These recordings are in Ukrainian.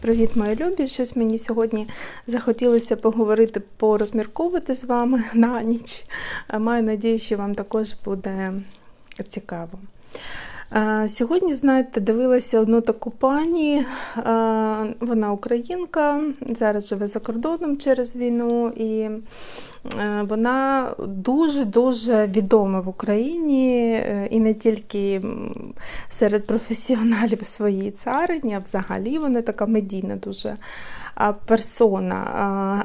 Привіт, мої любі! Щось мені сьогодні захотілося поговорити, порозмірковувати з вами на ніч. Маю надію, що вам також буде цікаво. Сьогодні, знаєте, дивилася одну таку пані, вона українка, зараз живе за кордоном через війну, і вона дуже-дуже відома в Україні е, і не тільки серед професіоналів своєї царині, а взагалі вона така медійна дуже персона.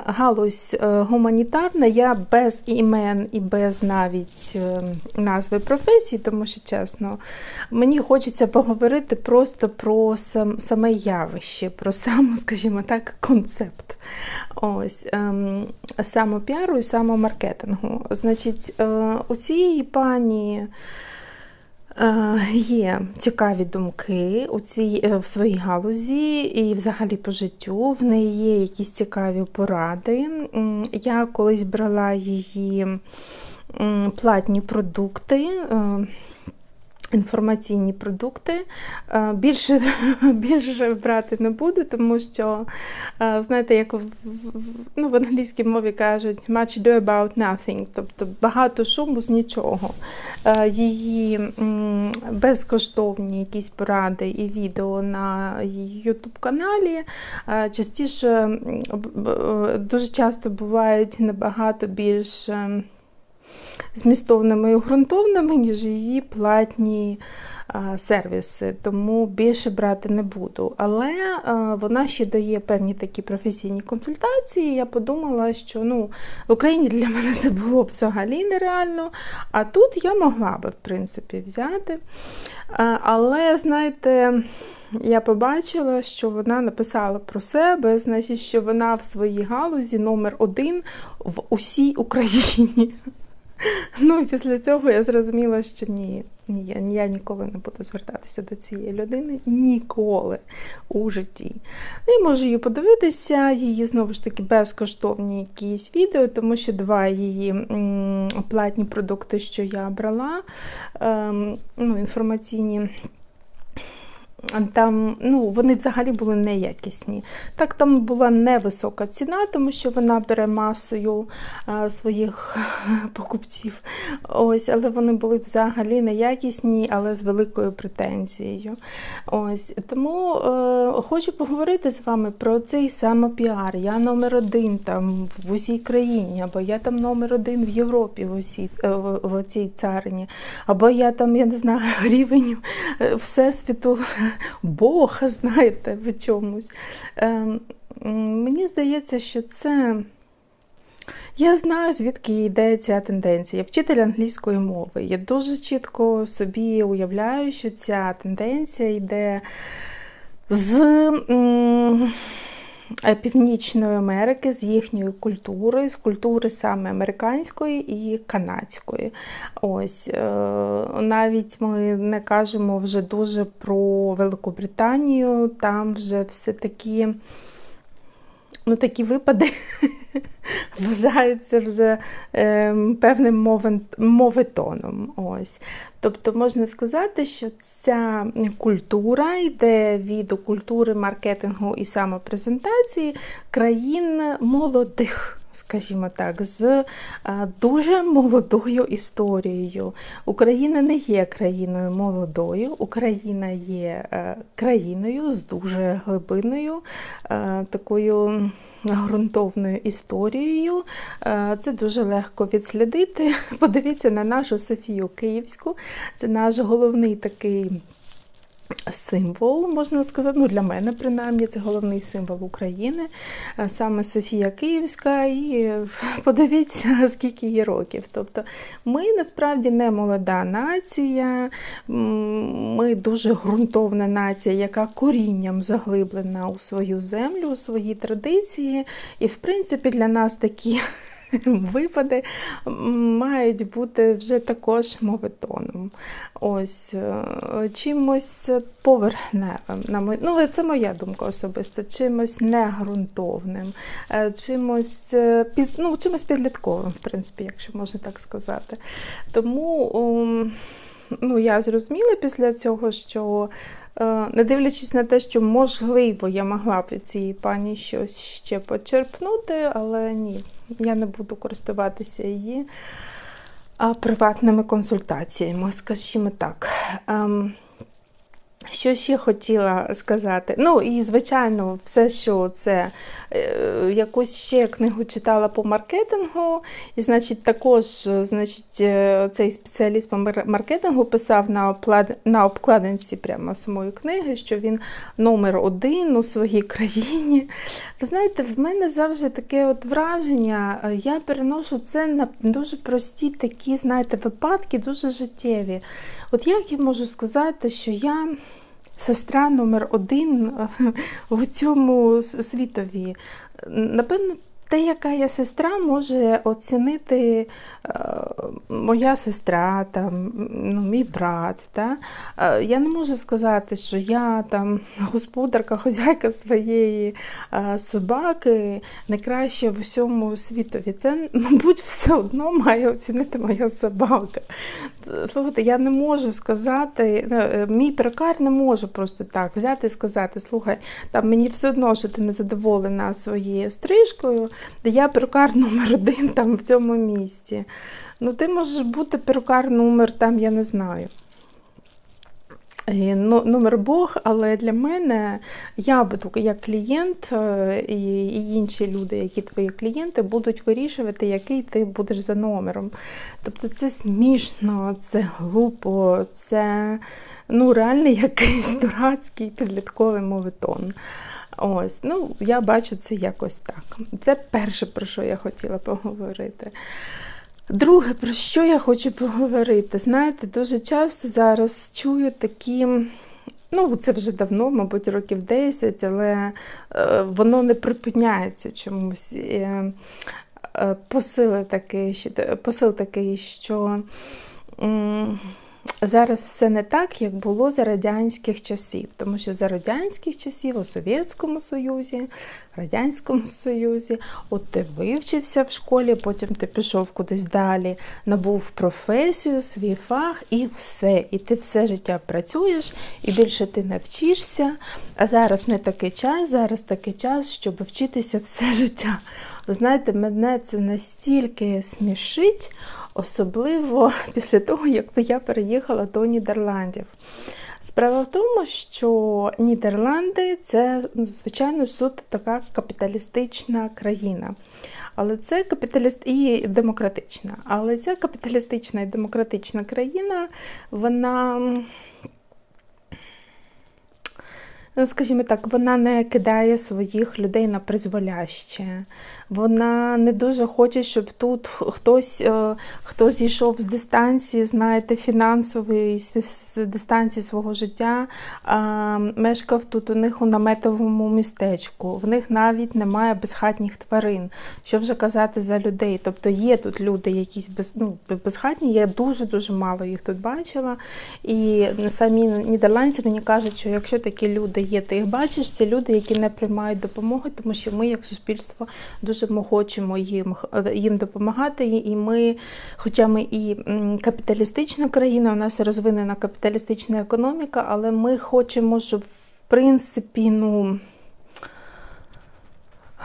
Галузь е, гуманітарна, я без імен і без навіть е, назви професії, тому що чесно, мені хочеться поговорити просто про саме явище, про саму, скажімо так, концепт. Ось ем, самопіару і самомаркетингу. Значить, е, у цієї пані. Е, є цікаві думки у цій, е, в своїй галузі і взагалі по життю. В неї є якісь цікаві поради. Я колись брала її платні продукти інформаційні продукти. Е, більше більше брати не буду, тому що, е, знаєте, як в, ну, в англійській мові кажуть, much do about nothing, тобто багато шуму з нічого. Е, її безкоштовні якісь поради і відео на YouTube каналі частіше дуже часто бувають набагато більш змістовними і ґрунтовними, ніж її платні сервіси, тому більше брати не буду. Але вона ще дає певні такі професійні консультації. Я подумала, що ну, в Україні для мене це було б взагалі нереально. А тут я могла би, в принципі, взяти. Але, знаєте, я побачила, що вона написала про себе, значить, що вона в своїй галузі номер один в усій Україні. Ну і після цього я зрозуміла, що ні, ні, я, я ніколи не буду звертатися до цієї людини. Ніколи у житті. Ну, і можу її подивитися, її знову ж таки безкоштовні якісь відео, тому що два її платні продукти, що я брала, ем, ну, інформаційні. Там ну, вони взагалі були неякісні. Так, там була невисока ціна, тому що вона бере масою а, своїх покупців. Ось, Але вони були взагалі неякісні, але з великою претензією. Ось, Тому е, хочу поговорити з вами про цей самопіар. Я номер один там в усій країні, або я там номер один в Європі в усій, е, в, в цій царині, або я там, я не знаю, рівень е, Всесвіту. Бога, знаєте, в чомусь. Ем, мені здається, що це. Я знаю, звідки йде ця тенденція. Я вчитель англійської мови. Я дуже чітко собі уявляю, що ця тенденція йде з. Е, Північної Америки з їхньої культури, з культури саме американської і канадської. Ось е, навіть ми не кажемо вже дуже про Великобританію, там вже все такі. Ну, такі випади вважаються вже е, певним моветоном. Ось. Тобто можна сказати, що ця культура йде від культури маркетингу і самопрезентації країн молодих скажімо так, з е, дуже молодою історією. Україна не є країною молодою, Україна є е, країною з дуже глибиною, е, такою ґрунтовною історією. Це дуже легко відслідити. Подивіться на нашу Софію Київську, це наш головний такий символ, можна сказати, ну для мене, принаймні, це головний символ України, саме Софія Київська, і подивіться, скільки їй років. Тобто ми насправді не молода нація, ми дуже ґрунтовна нація, яка корінням заглиблена у свою землю, у свої традиції. І, в принципі, для нас такі. випади мають бути вже також моветоном. Ось е, чимось поверхневим. Ну, Це моя думка особиста, чимось негрунтовним, е, чимось е, під, ну, чимось підлітковим, в принципі, якщо можна так сказати. Тому ну, я зрозуміла після цього, що не дивлячись на те, що, можливо, я могла б від цієї пані щось ще почерпнути, але ні, я не буду користуватися її приватними консультаціями, скажімо так. Що ще хотіла сказати? Ну, і, звичайно, все, що це е, якусь ще книгу читала по маркетингу, і, значить, також значить, е, цей спеціаліст по маркетингу писав на оплад... на обкладинці прямо самої книги, що він номер один у своїй країні. Ви знаєте, в мене завжди таке от враження, е, я переношу це на дуже прості такі, знаєте, випадки, дуже життєві. От як я можу сказати, що я сестра номер один в цьому світові? Напевно, те, яка я сестра, може оцінити е, моя сестра, там, ну, мій брат. Та? Е, я не можу сказати, що я там господарка, хозяйка своєї е, собаки найкраще в усьому світові. Це, мабуть, все одно має оцінити моя собака. Слухайте, я не можу сказати, мій перекар не може просто так взяти і сказати, слухай, там мені все одно, що ти не задоволена своєю стрижкою я перукар номер один там в цьому місті. Ну, ти можеш бути перукар номер там, я не знаю. Ну, номер Бог, але для мене я буду як клієнт, е, і інші люди, які твої клієнти, будуть вирішувати, який ти будеш за номером. Тобто це смішно, це глупо, це ну, реально якийсь дурацький підлітковий моветон. Ось, ну, я бачу це якось так. Це перше, про що я хотіла поговорити. Друге, про що я хочу поговорити? Знаєте, дуже часто зараз чую такі. Ну, це вже давно, мабуть, років 10, але е, воно не припиняється чомусь. Е, е, посил такий, посил такий, що. Зараз все не так, як було за радянських часів, тому що за радянських часів у Совєтському Союзі, Радянському Союзі, от ти вивчився в школі, потім ти пішов кудись далі, набув професію, свій фах і все. І ти все життя працюєш, і більше ти не вчишся. А зараз не такий час, зараз такий час, щоб вчитися все життя. Ви знаєте, мене це настільки смішить особливо після того, як я переїхала до Нідерландів. Справа в тому, що Нідерланди це, ну, звичайно, суд така капіталістична країна. Але це капіталіст і демократична. Але ця капіталістична і демократична країна, вона скажімо так, вона не кидає своїх людей на призволяще. Вона не дуже хоче, щоб тут хтось е, хто зійшов з дистанції, знаєте, фінансової з дистанції свого життя, мешкав тут у них у наметовому містечку. В них навіть немає безхатніх тварин. Що вже казати за людей? Тобто є тут люди, якісь без, ну, безхатні, я дуже-дуже мало їх тут бачила. І самі нідерландці мені кажуть, що якщо такі люди є, ти їх бачиш, це люди, які не приймають допомоги, тому що ми, як суспільство, дуже хочемо їм їм допомагати. І ми, хоча ми і капіталістична країна, у нас розвинена капіталістична економіка, але ми хочемо, щоб в принципі, ну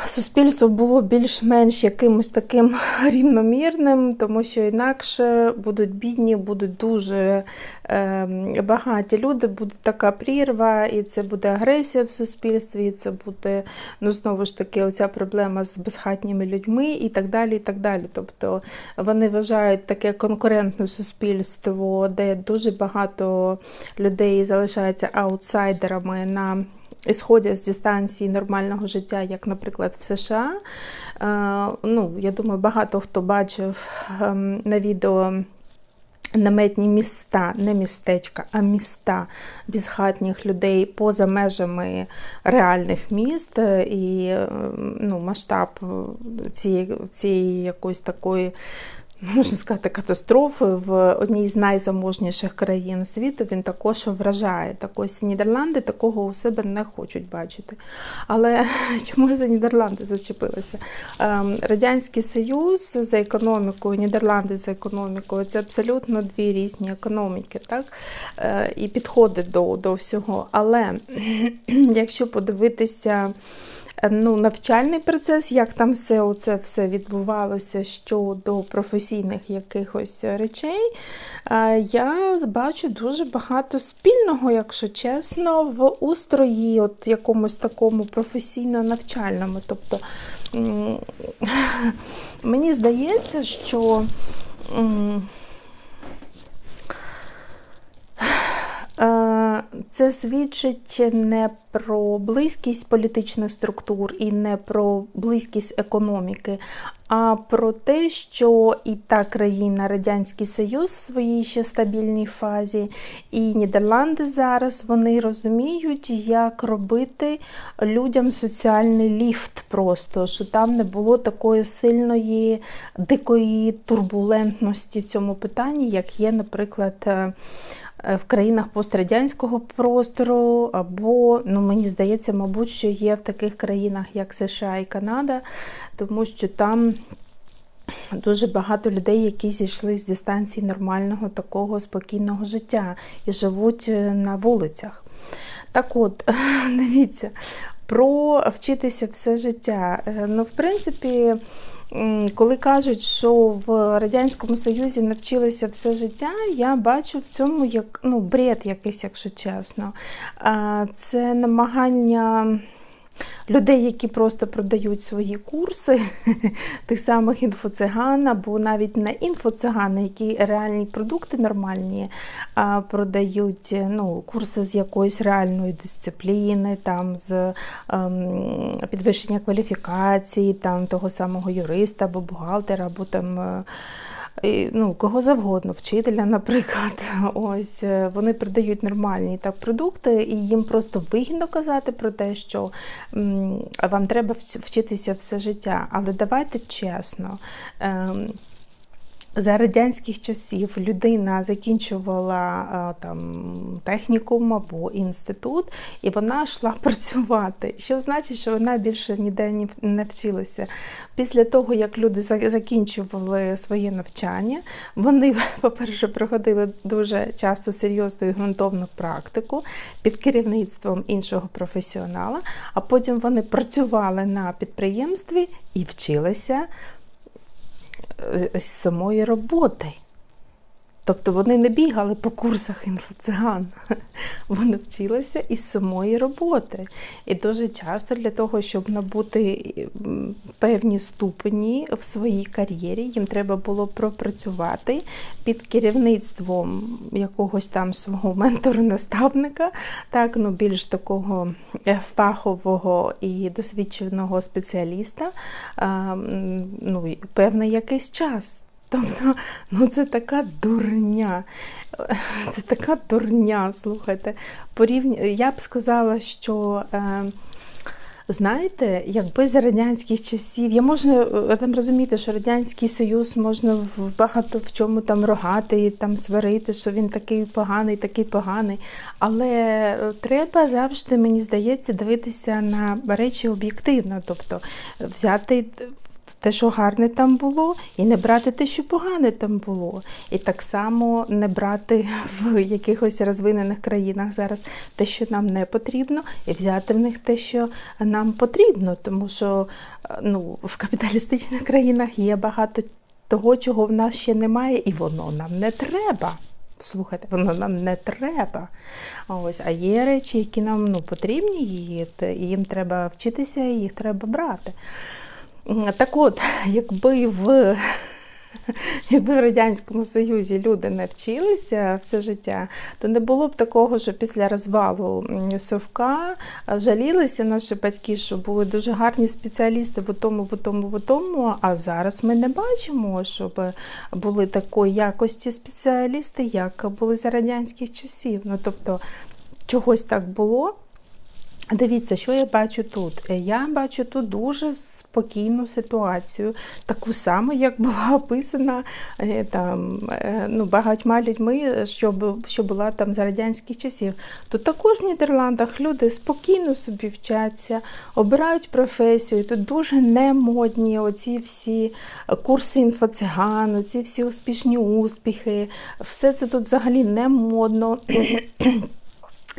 суспільство було більш-менш якимось таким рівномірним, тому що інакше будуть бідні, будуть дуже е, багаті люди, буде така прірва, і це буде агресія в суспільстві, і це буде ну, знову ж таки оця проблема з безхатніми людьми і так далі. і так далі. Тобто вони вважають таке конкурентне суспільство, де дуже багато людей залишаються аутсайдерами на ісходять з дистанції нормального життя, як, наприклад, в США. Е, ну, Я думаю, багато хто бачив ем, на відео. Наметні міста, не містечка, а міста безхатніх людей поза межами реальних міст і ем, ну, масштаб цієї цієї якоїсь такої можна сказати, катастрофи в одній з найзаможніших країн світу він також вражає. Так ось Нідерланди такого у себе не хочуть бачити. Але чому за Нідерланди зачепилася? Ем, Радянський Союз за економікою, Нідерланди за економікою це абсолютно дві різні економіки, так? Е, і підходи до, до всього. Але якщо подивитися. Е, ну, навчальний процес, як там все оце все відбувалося щодо професійних якихось речей, е, я бачу дуже багато спільного, якщо чесно, в устрої, от якомусь такому професійно-навчальному. Тобто мені здається, що. Е, це свідчить не про близькість політичних структур і не про близькість економіки, а про те, що і та країна Радянський Союз в своїй ще стабільній фазі, і Нідерланди зараз вони розуміють, як робити людям соціальний ліфт, просто що там не було такої сильної дикої турбулентності в цьому питанні, як є, наприклад. Е, в країнах пострадянського простору, або, ну мені здається, мабуть, що є в таких країнах, як США і Канада, тому що там. Дуже багато людей, які зійшли з дистанції нормального такого спокійного життя і живуть е, на вулицях. Так от, дивіться, про вчитися все життя. Е, ну, в принципі, коли кажуть, що в Радянському Союзі навчилися все життя, я бачу в цьому як ну, бред якийсь, якщо чесно. Це намагання людей, які просто продають свої курси, тих самих інфоциган, або навіть не інфоцигани, які реальні продукти нормальні продають ну, курси з якоїсь реальної дисципліни, там з ем, підвищення кваліфікації, там того самого юриста або бухгалтера, або там. Ну, кого завгодно, вчителя, наприклад, ось е, вони продають нормальні так продукти, і їм просто вигідно казати про те, що вам треба вчитися все життя. Але давайте чесно. За радянських часів людина закінчувала там технікум або інститут, і вона йшла працювати. Що значить, що вона більше ніде не вчилася. Після того, як люди закінчували своє навчання, вони, по-перше, проходили дуже часто серйозну і ґрунтовну практику під керівництвом іншого професіонала, а потім вони працювали на підприємстві і вчилися. Е, самої роботи. Тобто вони не бігали по курсах інфоциган, вони вчилися із самої роботи. І дуже часто для того, щоб набути певні ступені в своїй кар'єрі, їм треба було пропрацювати під керівництвом якогось там свого ментора-наставника, так, ну більш такого е, фахового і досвідченого спеціаліста, ну, певний якийсь час. Тобто, ну це така дурня. Це така дурня, слухайте. Я б сказала, що. Е, Знаєте, якби за радянських часів, я можу е, там розуміти, що Радянський Союз можна в багато в чому там рогати, там сварити, що він такий поганий, такий поганий. Але е, треба завжди, мені здається, дивитися на речі об'єктивно, тобто взяти те, що гарне там було, і не брати те, що погане там було. І так само не брати в якихось розвинених країнах зараз те, що нам не потрібно, і взяти в них те, що нам потрібно. Тому що ну, в капіталістичних країнах є багато того, чого в нас ще немає, і воно нам не треба. Слухайте, воно нам не треба. Ось, А є речі, які нам ну, потрібні, їм треба вчитися, і їх треба брати. Так от, якби в Якби в Радянському Союзі люди не вчилися все життя, то не було б такого, що після розвалу Совка жалілися наші батьки, що були дуже гарні спеціалісти в тому, в тому, в тому. А зараз ми не бачимо, щоб були такої якості спеціалісти, як були за радянських часів. Ну тобто чогось так було. Дивіться, що я бачу тут. Я бачу тут дуже спокійну ситуацію, таку саму, як була описана е, там, е, ну, багатьма людьми, що що була там за радянських часів. Тут також в Нідерландах люди спокійно собі вчаться, обирають професію. Тут дуже немодні оці всі курси інфоциган, оці всі успішні успіхи. Все це тут взагалі не модно.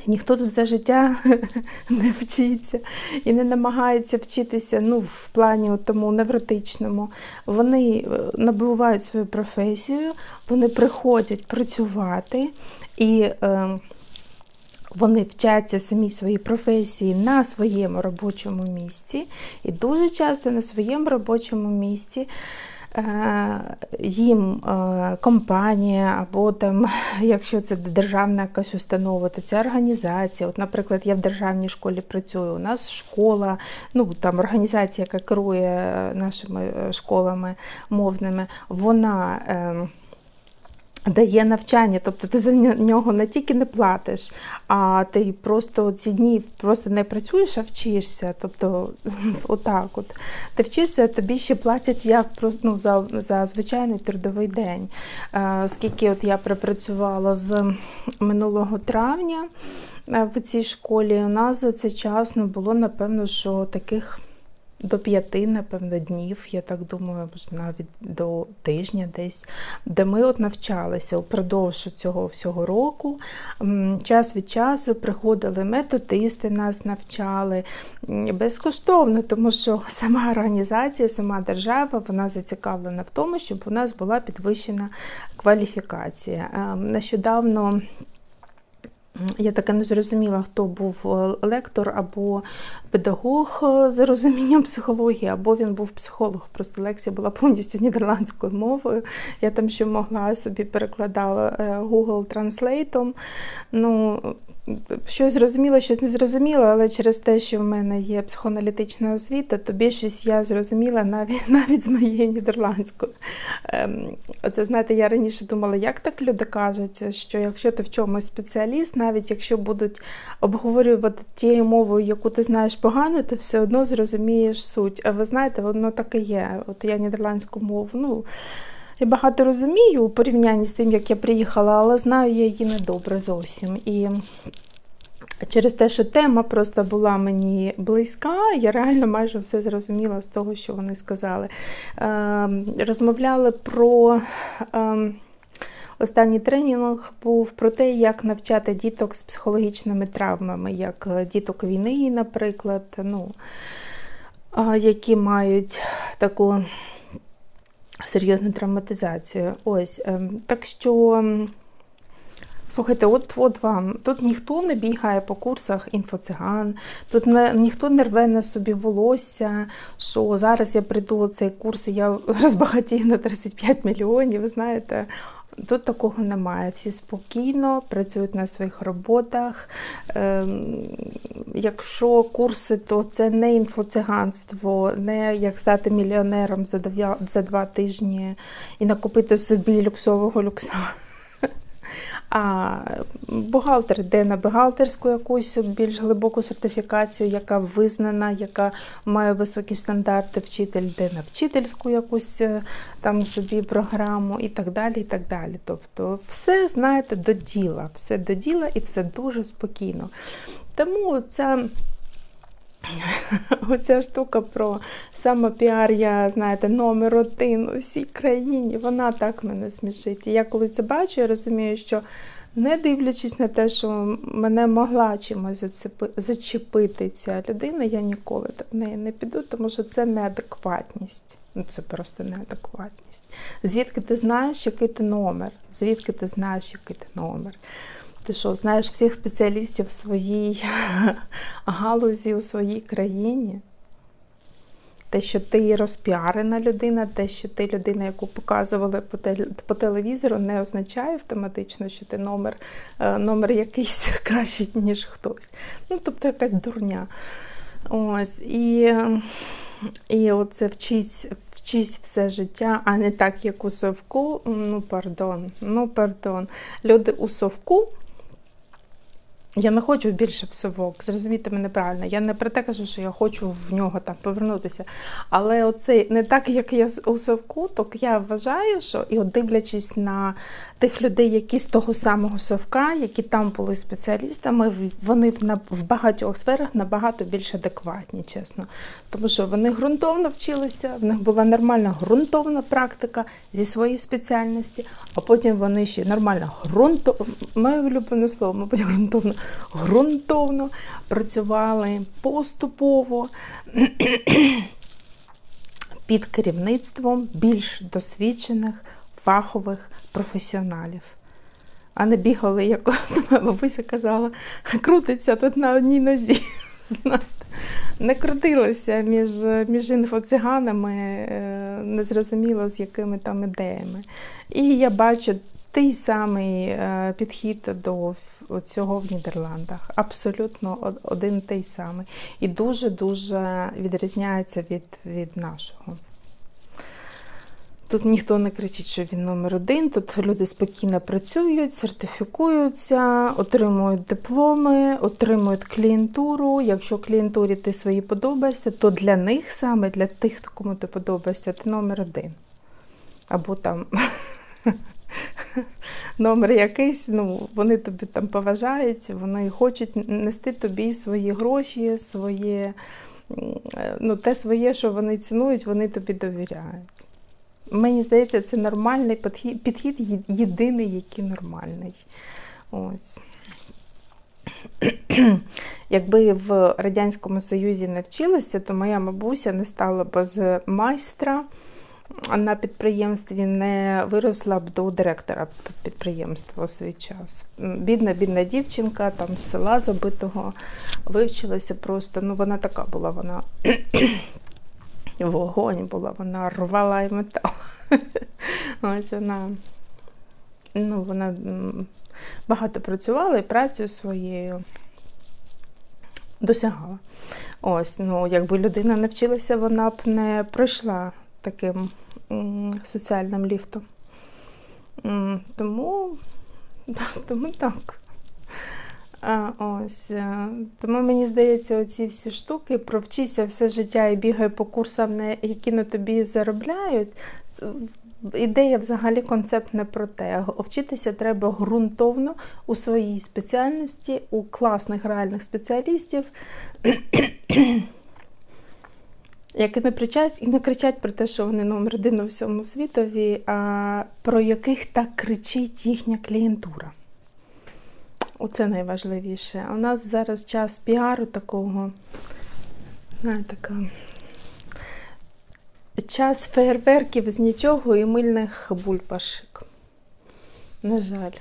Ніхто тут все життя не вчиться і не намагається вчитися ну, в плані тому невротичному. Вони е, набувають свою професію, вони приходять працювати і е, вони вчаться самі свої професії на своєму робочому місці. І дуже часто на своєму робочому місці. Е, їм е, компанія, або там, якщо це державна якась установа, то це організація. От, Наприклад, я в державній школі працюю, у нас школа, ну там організація, яка керує нашими е, школами мовними, вона. Дає навчання, тобто ти за нього не тільки не платиш, а ти просто ці дні просто не працюєш, а вчишся. Тобто, отак от. Ти вчишся, тобі ще платять як просто ну, за за звичайний трудовий день. Скільки от я пропрацювала з минулого травня в цій школі, у нас за цей час не було, напевно, що таких до п'яти, напевно, днів, я так думаю, навіть до тижня десь, де ми от навчалися упродовж цього всього року. Час від часу приходили методисти, нас навчали безкоштовно, тому що сама організація, сама держава, вона зацікавлена в тому, щоб у нас була підвищена кваліфікація. Ем, нещодавно. Я таке не зрозуміла, хто був е, лектор або педагог е, з розумінням психології, або він був психолог. Просто лекція була повністю нідерландською мовою. Я там ще могла собі перекладала е, Google Translate. Ну, Щось зрозуміло, щось не зрозуміло, але через те, що в мене є психоаналітична освіта, то більшість я зрозуміла навіть навіть з моєї нідерландської. Ем, Оце, знаєте, я раніше думала, як так люди кажуть, що якщо ти в чомусь спеціаліст, навіть якщо будуть обговорювати тією мовою, яку ти знаєш погано, ти все одно зрозумієш суть. А ви знаєте, воно так і є. От я нідерландську мову. ну, я багато розумію у порівнянні з тим, як я приїхала, але знаю я її недобре зовсім. І через те, що тема просто була мені близька, я реально майже все зрозуміла з того, що вони сказали. Ем, розмовляли про. Останній тренінг був про те, як навчати діток з психологічними травмами, як діток війни, наприклад, ну, які мають таку серйозну травматизацію. Ось. Ем, так що, слухайте, от от вам, тут ніхто не бігає по курсах інфоциган, тут не, ніхто не рве на собі волосся, що зараз я прийду цей курс і я розбагатію на 35 мільйонів, знаєте. Тут такого немає. Всі спокійно працюють на своїх роботах. Ем, якщо курси, то це не інфоциганство, не як стати мільйонером за два, тижні і накупити собі люксового люкса. А бухгалтер йде на бухгалтерську якусь більш глибоку сертифікацію, яка визнана, яка має високі стандарти, вчитель йде на вчительську якусь е, там собі програму і так далі. і так далі. Тобто все, знаєте, до діла, все до діла і все дуже спокійно. Тому ця Оця штука про самопіар, я, знаєте, номер один у всій країні, вона так мене смішить. І я коли це бачу, я розумію, що не дивлячись на те, що мене могла чимось зачепити ця людина, я ніколи в неї не піду, тому що це неадекватність. Ну, Це просто неадекватність. Звідки ти знаєш, який ти номер? Звідки ти знаєш, який ти номер? Ти що, знаєш всіх спеціалістів в своїй галузі у своїй країні? Те, що ти розпіарена людина, те, що ти людина, яку показували по телевізору, не означає автоматично, що ти номер е, номер якийсь кращий, ніж хтось. Ну, тобто якась дурня. Ось. І і оце вчись, вчись все життя, а не так, як у совку. Ну, пардон, ну, пардон. Люди у совку Я не хочу більше в совок, зрозумійте мене правильно. Я не про те кажу, що я хочу в нього там повернутися. Але оцей не так, як я у совку, то я вважаю, що і от дивлячись на тих людей, які з того самого совка, які там були спеціалістами, вони в, в багатьох сферах набагато більш адекватні, чесно. Тому що вони ґрунтовно вчилися, в них була нормальна ґрунтовна практика зі своєї спеціальності, а потім вони ще нормально ґрунтовно, моє улюблене слово, мабуть, ґрунтовно ґрунтовно працювали поступово під керівництвом більш досвідчених фахових професіоналів. А не бігали, як моя бабуся казала, крутиться тут на одній нозі. Не крутилося між між інфоциганами, е, незрозуміло з якими там ідеями. І я бачу той самий е, підхід до цього в Нідерландах. Абсолютно один той самий. І дуже-дуже відрізняється від, від нашого. Тут ніхто не кричить, що він номер один. Тут люди спокійно працюють, сертифікуються, отримують дипломи, отримують клієнтуру. Якщо клієнтурі ти свої подобаєшся, то для них саме для тих, кому ти подобаєшся, ти номер один. Або там номер якийсь, ну, вони тобі там поважають, вони хочуть нести тобі свої гроші, своє, ну, те своє, що вони цінують, вони тобі довіряють. Мені здається, це нормальний підхід, підхід єдиний, який нормальний. Ось. Якби в Радянському Союзі не вчилася, то моя бабуся не стала без майстра на підприємстві не виросла б до директора підприємства у свій час. Бідна, бідна дівчинка там з села забитого вивчилася просто. Ну, вона така була, вона вогонь була, вона рвала і метал. Ось вона, ну, вона багато працювала і працю своєю досягала. Ось, ну, якби людина не вчилася, вона б не пройшла таким соціальним ліфтом. Тому, тому так. Ось. Е, тому мені здається, оці всі штуки провчися все життя і бігай по курсам, які на тобі заробляють. Ідея взагалі концепт не про те. Вчитися треба ґрунтовно у своїй спеціальності, у класних реальних спеціалістів які не кричать і не кричать про те, що вони номер один у всьому світові, а про яких так кричить їхня клієнтура. Оце найважливіше. У нас зараз час піару такого, знаєте, така. Час фейерверків з нічого і мильних бульбашик. На жаль.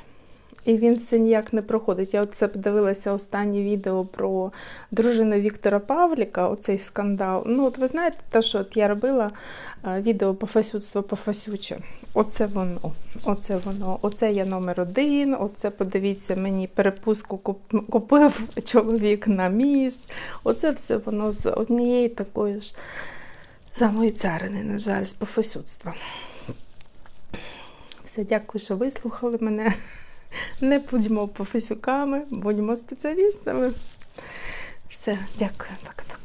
І він все ніяк не проходить. Я оце подивилася останнє відео про дружину Віктора Павліка, оцей скандал. Ну, от ви знаєте, те, що от я робила відео по фасюдство по фасюче. Оце воно. Оце воно. Оце я номер один. Оце, подивіться, мені перепуску купив чоловік на міст. Оце все воно з однієї такої ж самої царини, на жаль, з пофасюдства. Все, дякую, що вислухали мене. Не будьмо професюками, будьмо спеціалістами. Все, дякую, пока.